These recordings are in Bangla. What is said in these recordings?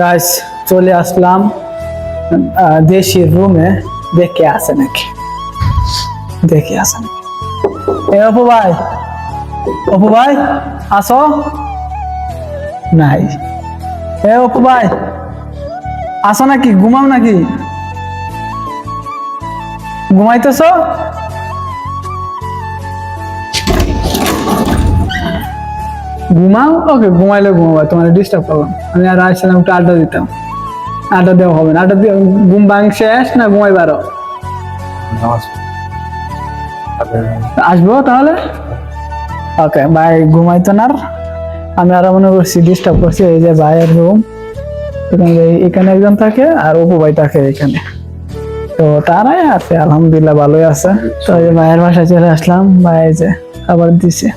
গাইস চলে আসলাম দেশির রুমে দেখে আসে নাকি? দেখে আসে নাকি? এ অপু ভাই অপু ভাই, আসো। নাই। এ অপু ভাই, আসো নাকি? ঘুমাও নাকি? ঘুমাইতেছ? ঘুমাও? ওকে, ঘুমাইলে ঘুমাবো, তোমার ডিস্টার্ব করব। আমি আর আসছিলাম একটু আড্ডা দিতাম। আড্ডা দেওয়া হবে না। আড্ডা দিয়ে ঘুম ভাঙ শেষ না ঘুমাই পারো আসব তাহলে? ওকে, ভাই ঘুমাইতো না। আমি আরও মনে করছি ডিস্টার্ব করছি এই যে ভাইয়ের রুম এখানে একজন থাকে আর অপু ভাই থাকে এখানে। তো তারাই আছে, আলহামদুলিল্লাহ ভালোই আছে। তো ভাইয়ের বাসায় চলে আসলাম, ভাই যে খাবার দিছে।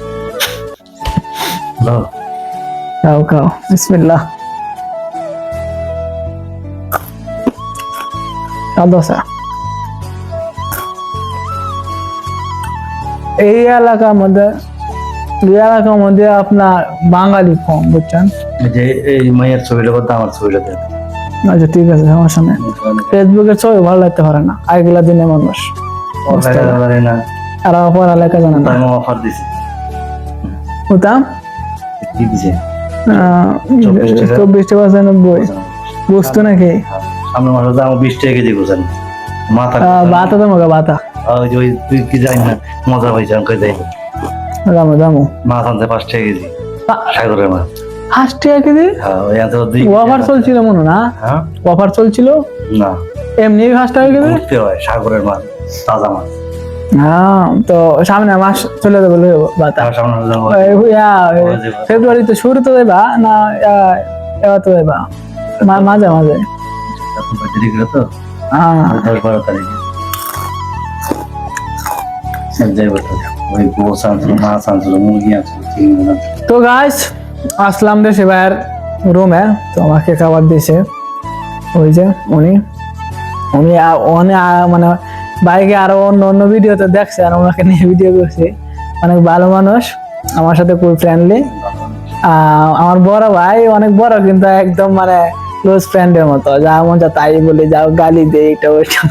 খাও খাও বিসমিল্লাহ দোসা এই এলাকার মধ্যে এই এলাকার মধ্যে আপনার বাঙালি কম বুঝছেন? যে এই মায়ের ছবিটা করতে আমার ছবিটা দেন। আচ্ছা ঠিক আছে সমস্যা নেই। ফেসবুকের ছবি ভালো লাগতে পারে না। আগেগুলা দিনে মানুষ আর পড়ালেখা জানে না। অফার দিছে। বুঝতাম কি দিছে চব্বিশ টাকা। নব্বই বুঝতো নাকি? সামনে মাসে দাম বিশ টাকা কেজি গোছেন মাথা বাতা তো বাতা। ওই তুই কি জানি না মজা পাইছে আমি কই যাই দামো দামো। মাছ আনতে পাঁচ টাকা কেজি। সাগরের মাছ। পাঁচ টাকা কেজি? হ্যাঁ অফার চলছিল মনে না? হ্যাঁ। অফার চলছিল? না। এমনি পাঁচ টাকা কেজি? হয় সাগরের মাছ তাজা মাছ। হ্যাঁ তো সামনে মাস চলে যাবে লইব বাতা। তার সামনে হলো এই, ইয়া, এই, ওই যে- ফেব্রুয়ারি তো শুরু তো দেবা না এবার তো দেবা মাঝে মাঝে। তো। হ্যাঁ দশ বারো তারিখে আনছিল তো গাইস আসলাম দেশে ভাইয়ের রুমে তো আমাকে খাবার দিয়েছে। ওই যে উনি। উনি মানে বাইকে আরও অন্য অন্য ভিডিও ভিডিওতে দেখছে আর ওনাকে নিয়ে ভিডিও করছে। অনেক ভালো মানুষ, আমার সাথে খুব ফ্রেন্ডলি আমার বড় ভাই অনেক বড়, কিন্তু একদম মানে ক্লোজ ফ্রেন্ডের মতো। যা মন যা তাই বলি যাও গালি দেই, এটা ওইটা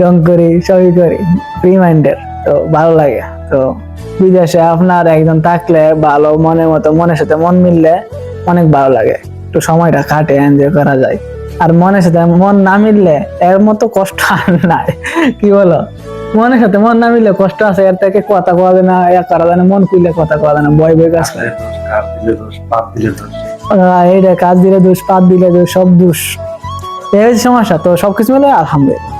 ডং করি, সবই করি। ফ্রি মাইন্ডের তো ভালো লাগে। তো বিদেশে আপনার একজন থাকলে ভালো মনের মতো, মনের সাথে মন মিললে অনেক ভালো লাগে। একটু সময়টা কাটে এনজয় করা যায়। আর মনের সাথে মন না মিললে এর মতো কষ্ট আর নাই। কি বলো? মনের সাথে মন না মিললে কষ্ট আছে, এর থেকে কথা কওয়া যায় না এক করা যায় না, মন খুললে কথা কওয়া যায় না বয় বয় কাজ করে। এইটা কাজ দিলে দোষ, পাপ দিলে দোষ, সব দোষ। এই সমস্যা, তো সবকিছু মিলে আলহামদুলিল্লাহ।